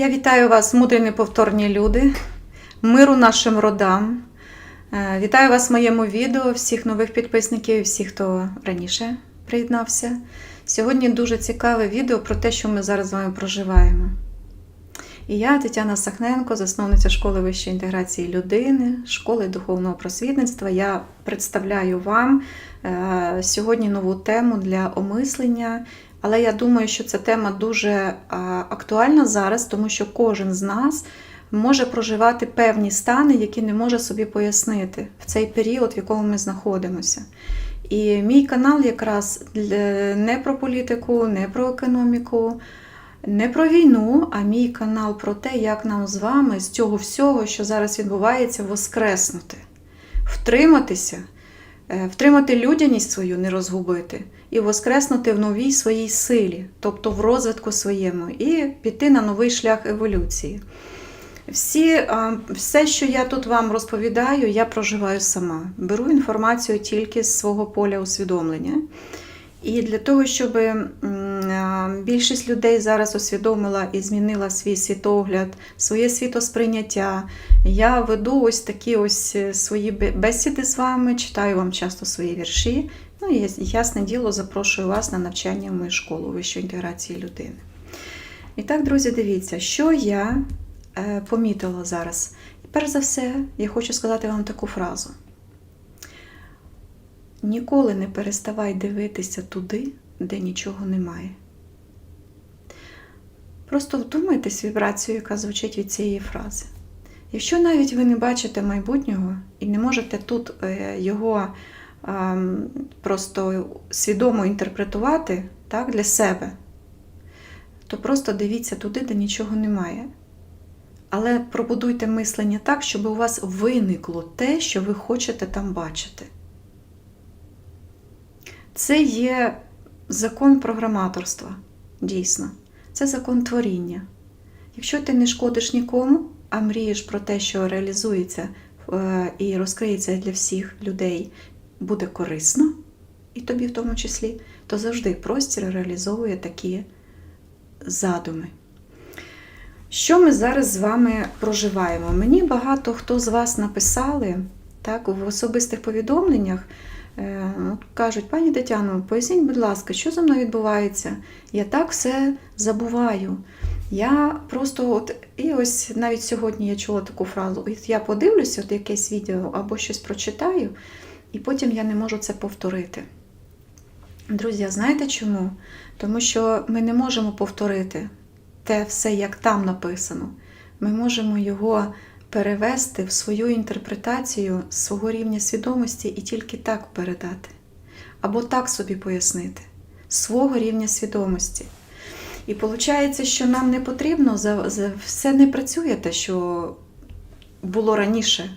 Я вітаю вас, мудрі неповторні люди, миру нашим родам. Е, Вітаю вас в моєму відео, всіх нових підписників і всіх, хто раніше приєднався. Сьогодні дуже цікаве відео про те, що ми зараз з вами проживаємо. І я, Тетяна Сахненко, засновниця школи вищої інтеграції людини, школи духовного просвітництва. Я представляю вам е, сьогодні нову тему для омислення. Але я думаю, що ця тема дуже е, актуальна зараз, тому що кожен з нас може проживати певні стани, які не може собі пояснити в цей період, в якому ми знаходимося. І мій канал якраз не про політику, не про економіку, не про війну, а мій канал про те, як нам з вами з цього всього, що зараз відбувається, воскреснути, втриматися, е, втримати людяність свою, не розгубити, і воскреснути в новій своїй силі, тобто в розвитку своєму, і піти на новий шлях еволюції. Всі, все, що я тут вам розповідаю, я проживаю сама. Беру інформацію тільки з свого поля усвідомлення. І для того, щоб більшість людей зараз усвідомила і змінила свій світогляд, своє світосприйняття, я веду ось такі ось е, свої бесіди з вами, читаю вам часто свої вірші. Ну і ясне діло, запрошую вас на навчання в мою школу вищої інтеграції людини. І так, друзі, дивіться, що я е, помітила зараз. І перш за все, я хочу сказати вам таку фразу. Ніколи не переставай дивитися туди, де нічого немає. Просто вдумайтесь вібрацію, яка звучить від цієї фрази. Якщо навіть ви не бачите майбутнього і не можете тут е, його ем, просто свідомо інтерпретувати так, для себе, то просто дивіться туди, де нічого немає. Але пробудуйте мислення так, щоб у вас виникло те, що ви хочете там бачити. Це є закон програматорства, дійсно. Це закон творіння. Якщо ти не шкодиш нікому, а мрієш про те, що реалізується е, і розкриється для всіх людей, буде корисно, і тобі в тому числі, то завжди простір реалізовує такі задуми. Що ми зараз з вами проживаємо? Мені багато хто з вас написали так, в особистих повідомленнях. Е, Кажуть, пані Тетяно, поясніть, будь ласка, що зі мною відбувається? Я так все забуваю. Я просто от, і ось навіть сьогодні я чула таку фразу: от я подивлюся от якесь відео або щось прочитаю, і потім я не можу це повторити. Друзі, знаєте чому? Тому що ми не можемо повторити те все, як там написано. Ми можемо його перевести в свою інтерпретацію свого рівня свідомості і тільки так передати. Або так собі пояснити свого рівня свідомості. І виходить, що нам не потрібно за, за все не працює те, що було раніше,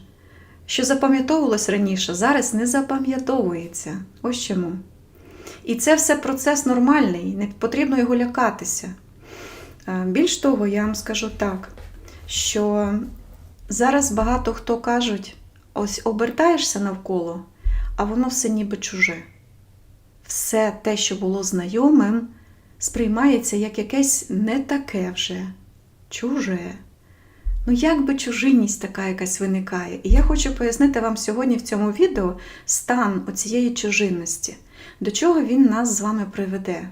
що запам'ятовувалось раніше, зараз не запам'ятовується. Ось чому. І це все процес нормальний, не потрібно його лякатися. Е, Більш того, я вам скажу так, що зараз багато хто кажуть, ось обертаєшся навколо, а воно все ніби чуже. Все те, що було знайомим, сприймається як якесь не таке вже, чуже. Ну, як би чужинність така якась виникає. І я хочу пояснити вам сьогодні в цьому відео стан оцієї чужинності, до чого він нас з вами приведе.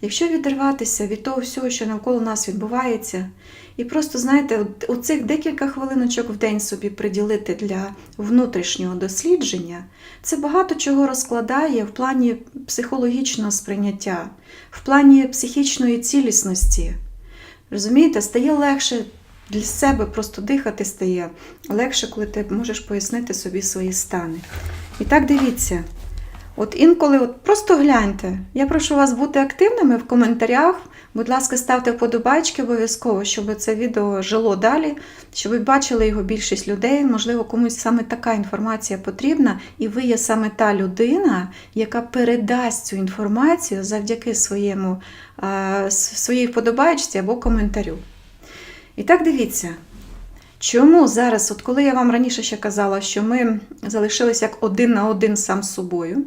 Якщо відриватися від того всього, що навколо нас відбувається, і просто, знаєте, оцих декілька хвилиночок в день собі приділити для внутрішнього дослідження, це багато чого розкладає в плані психологічного сприйняття, в плані психічної цілісності. Розумієте, стає легше для себе просто дихати стає легше, коли ти можеш пояснити собі свої стани. І так дивіться. От інколи, от просто гляньте. Я прошу вас бути активними в коментарях. Будь ласка, ставте вподобайки обов'язково, щоб це відео жило далі, щоб ви бачили його більшість людей. Можливо, комусь саме така інформація потрібна, і ви є саме та людина, яка передасть цю інформацію завдяки своєму, своїй вподобайці або коментарю. І так дивіться. Чому зараз, от коли я вам раніше ще казала, що ми залишилися як один на один сам з собою,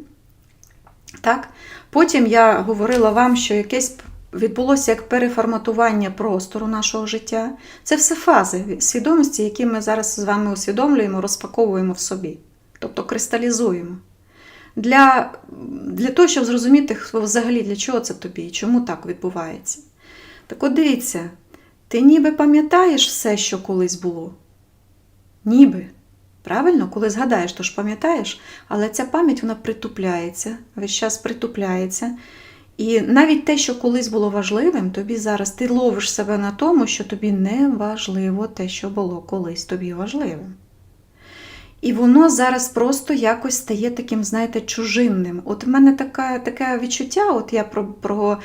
так? потім я говорила вам, що якесь відбулося як переформатування простору нашого життя. Це все фази свідомості, які ми зараз з вами усвідомлюємо, розпаковуємо в собі, тобто кристалізуємо. Для, для того, щоб зрозуміти взагалі для чого це тобі і чому так відбувається. Так от дивіться, ти ніби пам'ятаєш все, що колись було. Ніби. Правильно, коли згадаєш, то ж пам'ятаєш, але ця пам'ять вона притупляється, весь час притупляється. І навіть те, що колись було важливим, тобі зараз ти ловиш себе на тому, що тобі не важливо те, що було колись тобі важливим. І воно зараз просто якось стає таким, знаєте, чужинним. От в мене таке, таке відчуття, от я про, про,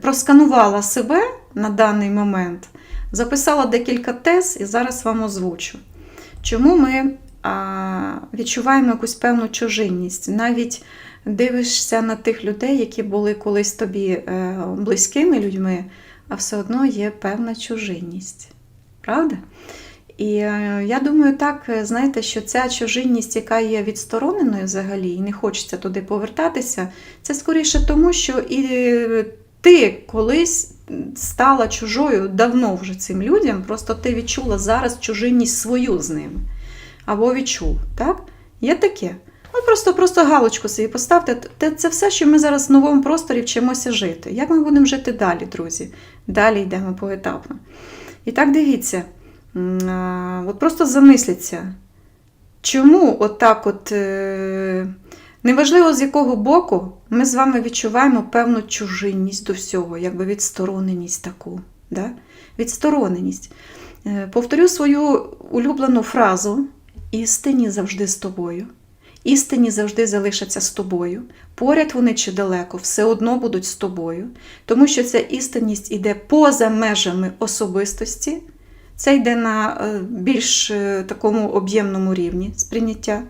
просканувала себе на даний момент, записала декілька тез і зараз вам озвучу. Чому ми а, відчуваємо якусь певну чужинність? Навіть дивишся на тих людей, які були колись тобі е, близькими людьми, а все одно є певна чужинність. Правда? І е, я думаю, так, е, знаєте, що ця чужинність, яка є відстороненою взагалі, і не хочеться туди повертатися, це скоріше тому, що і ти колись стала чужою давно вже цим людям, просто ти відчула зараз чужинність свою з ними. Або відчув. Так? Є таке. От просто, просто галочку собі поставте. Те- Це все, що ми зараз в новому просторі вчимося жити. Як ми будемо жити далі, друзі? Далі йдемо поетапно. І так дивіться. От просто замисліться, чому отак от, е, неважливо з якого боку, ми з вами відчуваємо певну чужинність до всього, якби відстороненість таку. Да? Відстороненість. Е, Повторю свою улюблену фразу: істині завжди з тобою. Істині завжди залишаться з тобою. Поряд вони чи далеко, все одно будуть з тобою, тому що ця істинність іде поза межами особистості, це йде на е, більш е, такому об'ємному рівні сприйняття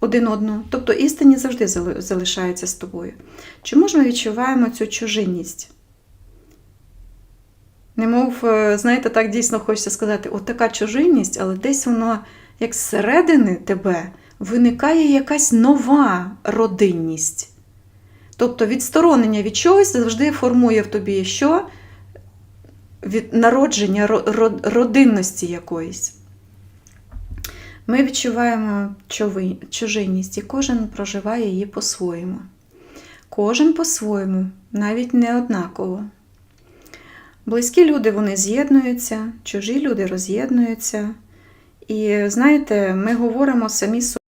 один одного. Тобто істині завжди зали- залишаються з тобою. Чому ж ми відчуваємо цю чужинність? Немов, е, знаєте, так дійсно хочеться сказати, от така чужинність, але десь воно, як зсередини тебе, виникає якась нова родинність. Тобто відсторонення від чогось завжди формує в тобі що? Від народження ро- ро- родинності якоїсь. Ми відчуваємо чужинність, і кожен проживає її по-своєму. Кожен по-своєму, навіть не однаково. Близькі люди вони з'єднуються, чужі люди роз'єднуються. І знаєте, ми говоримо самі собі.